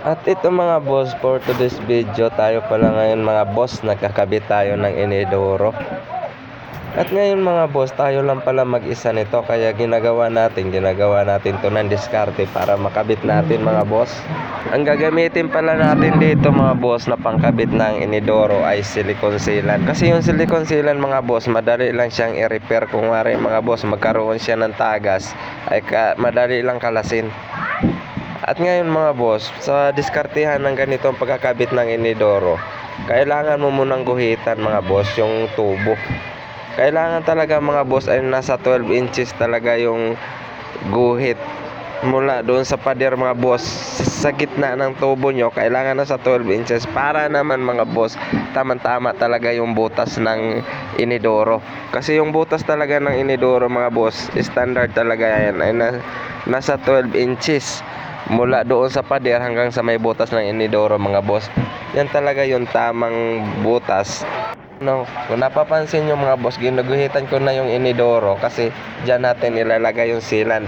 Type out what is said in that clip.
At ito mga boss, for today's video, tayo pala ngayon mga boss, nagkakabit tayo ng inidoro. At ngayon mga boss, tayo lang pala mag-isa nito, kaya ginagawa natin, ginagawa natin to ng diskarte para makabit natin mga boss. Ang gagamitin pala natin dito mga boss na pangkabit ng inidoro ay silicone sealant. Kasi yung silicone sealant mga boss, madali lang siyang i-repair kung wari mga boss, magkaroon siya ng tagas, ay madali lang kalasin. At ngayon mga boss, sa diskartehan ng ganitong pagkakabit ng inidoro, kailangan mo munang guhitan mga boss yung tubo. Kailangan talaga mga boss ay nasa 12 inches talaga yung guhit mula doon sa pader mga boss. Sa gitna ng tubo nyo kailangan nasa 12 inches para naman mga boss tama-tama talaga yung butas ng inidoro. Kasi yung butas talaga ng inidoro mga boss standard talaga yan ay na, nasa 12 inches mula doon sa pader hanggang sa may butas ng inidoro mga boss yan talaga yung tamang butas No, kung napapansin nyo mga boss, ginuguhitan ko na yung inidoro kasi dyan natin ilalagay yung sealant.